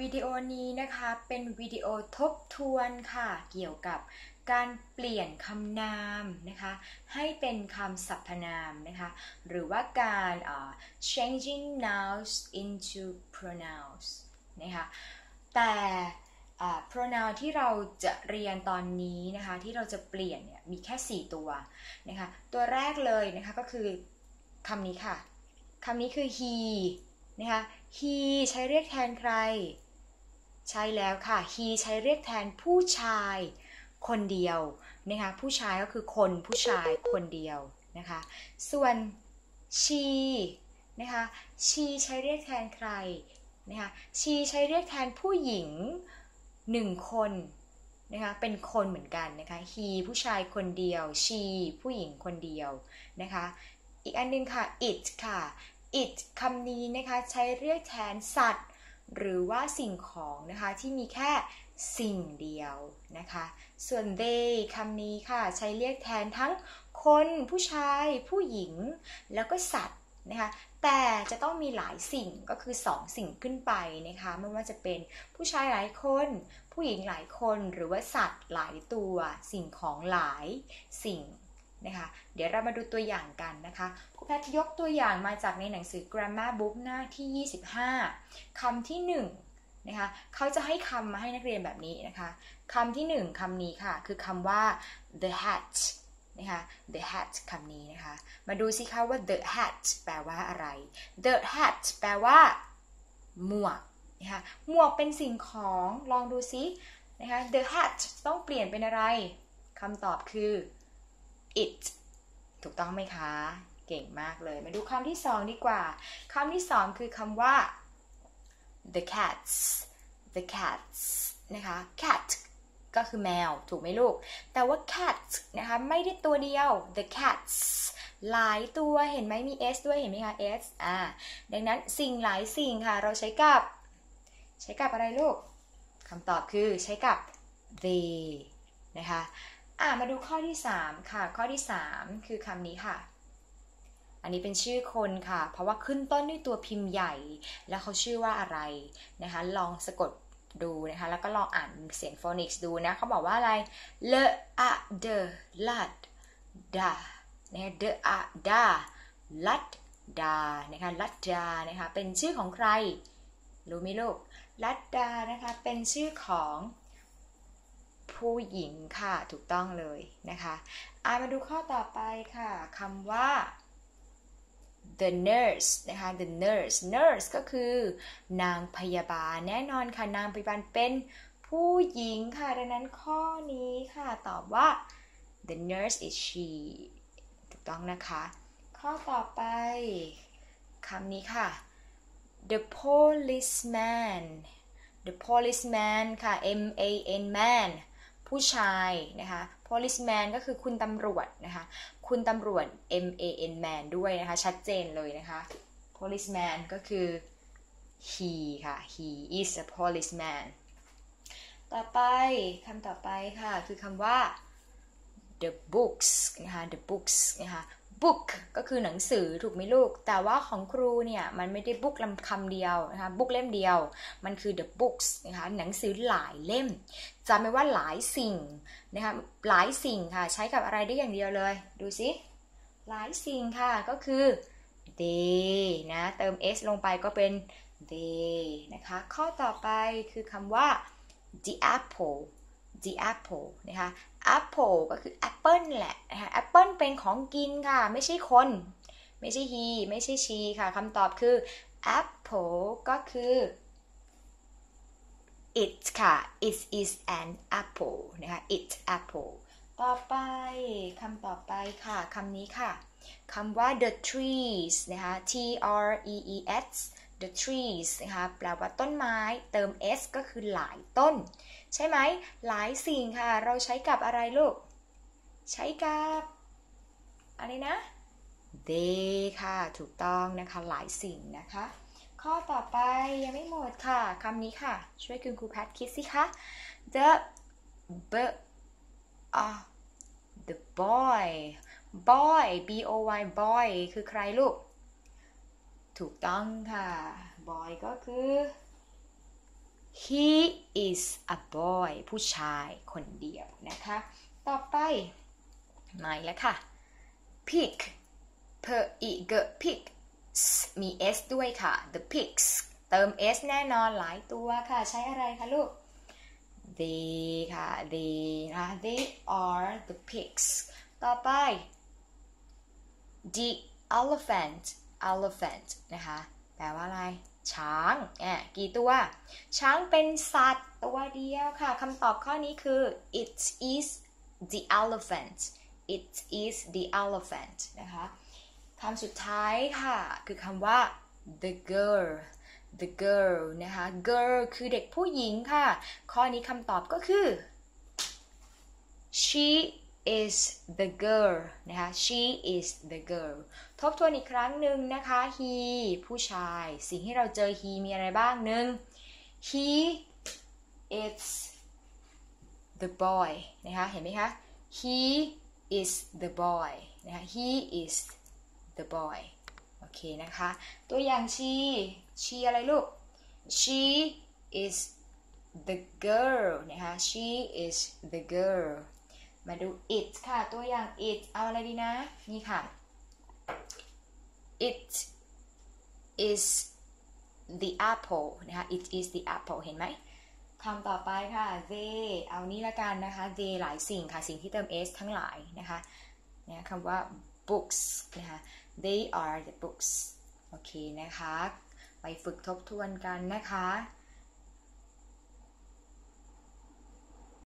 วิดีโอนี้นะคะเป็นวิดีโอทบทวนค่ะ เกี่ยวกับการเปลี่ยนคำนามนะคะ ให้เป็นคำสรรพนามนะคะ หรือว่าการ uh, changing nouns into pronouns นะคะแต่ uh, pronoun ที่เราจะเรียนตอนนี้นะคะ ที่เราจะเปลี่ยนเนี่ยมีแค่ 4 ตัวนะคะ ตัวแรกเลยนะคะก็คือคำนี้ค่ะคำนี้คือ he นะคะ he ใช้เรียกแทนใคร ใช่แล้วค่ะ he ใช้เรียกแทนผู้ชายคนเดียวนะคะผู้ชายก็คือคนผู้ชายคนเดียวนะคะส่วน she นะคะ she ใช้เรียกแทนใครนะคะ she ใช้เรียกแทนผู้หญิงหนึ่งคนนะคะเป็นคนเหมือนกันนะคะ he ผู้ชายคนเดียว she ผู้หญิงคนเดียวนะคะอีกอันนึงค่ะ it ค่ะ it คำนี้นะคะใช้เรียกแทนสัตว์ หรือว่าสิ่งของนะคะที่มีแค่สิ่งเดียวนะคะ ส่วน they คำนี้ค่ะ ใช้เรียกแทนทั้งคนผู้ชาย ผู้หญิง แล้วก็สัตว์นะคะแต่จะต้องมีหลายสิ่งก็คือ 2 สิ่งขึ้นไปนะคะไม่ว่าจะเป็นผู้ชายหลายคน ผู้หญิงหลายคนหรือว่าสัตว์หลายตัว สิ่งของหลายสิ่ง นะคะ เดี๋ยวเรามาดูตัวอย่างกันนะคะครูแพทยกตัวอย่างมาจากในหนังสือ grammar book หน้าที่ 25คำที่ 1 นะคะ เขาจะให้คำมาให้นักเรียนแบบนี้นะคะคำที่ 1คำนี้ค่ะ คือคำว่า the hat นะคะ the hat คำนี้นะคะ มาดูสิคะว่า the hat แปลว่าอะไร the hat แปลว่า หมวกนะคะหมวกเป็นสิ่งของลองดูซินะคะ the hat ต้องเปลี่ยนเป็นอะไรคำตอบคือ it ถูกต้องไหมคะ เก่งมากเลย มาดูคำที่สองดีกว่า คำที่สองคือคำว่า the cats the cats นะคะ cat ก็คือแมว ถูกไหมลูก แต่ว่า cat นะคะ ไม่ได้ตัวเดียว the cats หลายตัวเห็นไหมมี s ด้วยเห็นไหมคะ s อ่า ดังนั้นสิ่งหลายสิ่งค่ะ เราใช้กับ ใช้กับอะไรลูกคำตอบคือใช้กับ they นะคะ อ่ามาดูข้อที่ 3 ค่ะ ข้อที่ 3 คือคำนี้ค่ะ อันนี้เป็นชื่อคนค่ะ เพราะว่าขึ้นต้นด้วยตัวพิมพ์ใหญ่ แล้วเขาชื่อว่าอะไรนะคะ ลองสะกดดูนะคะ แล้วก็ลองอ่านเสียงโฟนิกส์ดูนะเขาบอกว่าอะไร le a de lad da นะคะ de a da lad da นะคะ lad da นะคะเป็นชื่อของใครรู้ไหมลูก lad da นะคะเป็นชื่อของ ผู้หญิงค่ะถูกต้องเลยนะคะอามาดูข้อต่อไปค่ะคำว่า the nurse นะคะ the nurse nurse ก็คือ นางพยาบาลแน่นอนค่ะ นางพยาบาลเป็นผู้หญิงค่ะ ดังนั้นข้อนี้ค่ะตอบว่า the nurse is she ถูกต้องนะคะ ข้อต่อไปคำนี้ค่ะ the policeman the policeman ค่ะ M A N man ผู้ชายนะคะ policeman ก็คือคุณตำรวจนะคะ คุณตำรวจ M A N man ด้วยนะคะ ชัดเจนเลยนะคะ policeman ก็คือ he ค่ะ he is a policeman ต่อไปคำต่อไปค่ะ คือคำว่า the books นะคะ the books นะคะ book ก็คือหนังสือถูกไหมลูก แต่ว่าของครูเนี่ย มันไม่ได้ book ลำคำเดียวนะคะ book เล่มเดียว มันคือ the books นะคะหนังสือหลายเล่มจำไว้ว่าหลายสิ่งนะคะหลายสิ่งค่ะ ใช้กับอะไรได้อย่างเดียวเลย ดูสิหลายสิ่งค่ะก็คือ they นะเติม s ลงไปก็เป็น they นะคะ ข้อต่อไปคือคำว่า the apple the apple นะคะ apple ก็คือ apple แหละนะคะ apple เป็นของกินค่ะ ไม่ใช่คน ไม่ใช่ he ไม่ใช่ she ค่ะคำตอบคือ apple ก็คือ it ค่ะ it is an apple นะคะ it apple ต่อไปคำต่อไปค่ะคำนี้ค่ะคำว่า the trees นะคะ t r e e s the trees นะคะแปลว่าต้นไม้เติม s ก็คือหลายต้น ใช่ไหมหลายสิ่งค่ะ เราใช้กับอะไรลูก ใช้กับ อะไรนะ they ค่ะ ถูกต้องนะคะ หลายสิ่งนะคะ ข้อต่อไปยังไม่หมดค่ะคำนี้ค่ะ ช่วยคุณครูแพทคิดสิคะ the b uh, the boy boy b o y boy คือใครลูก ถูกต้องค่ะ boy ก็คือ he is a boy ผู้ชายคนเดียวนะคะ ต่อไปมาแล้วค่ะ pig p i g pig มี s ด้วยค่ะ the pigs เติม s แน่นอนหลายตัวค่ะ ใช้อะไรคะลูก they ค่ะ they นะ they are the pigs ต่อไป the elephant elephant นะคะ แปลว่าอะไร ช้างแอบกี่ตัว ช้างเป็นสัตว์ตัวเดียวค่ะคำตอบข้อนี้คือ it is the elephant it is the elephant นะคะคำสุดท้ายค่ะ คือคำว่า the girl the girl นะคะ girl คือเด็กผู้หญิงค่ะ ข้อนี้คำตอบก็คือ she is the girl นะคะ she is the girl ทบทวนอีกครั้งหนึ่งนะคะ he ผู้ชาย สิ่งที่เราเจอ he มีอะไรบ้างหนึ่ง he is the boy นะคะ เห็นไหมคะ he is the boy นะคะ he is the boy โอเคนะคะ ตัวอย่าง she she อะไรลูก she is the girl นะคะ she is the girl มาดู it ค่ะ ตัวอย่าง it เอาอะไรดีนะ นี่ค่ะ it is the apple นะคะ it is the apple เห็นไหมคำต่อไปค่ะ they เอานี้ละกันนะคะ they หลายสิ่งค่ะ สิ่งที่เติม s ทั้งหลายนะคะเนี่ยคำว่า books นะคะ they are the books โอเคนะคะ ไปฝึกทบทวนกันนะคะ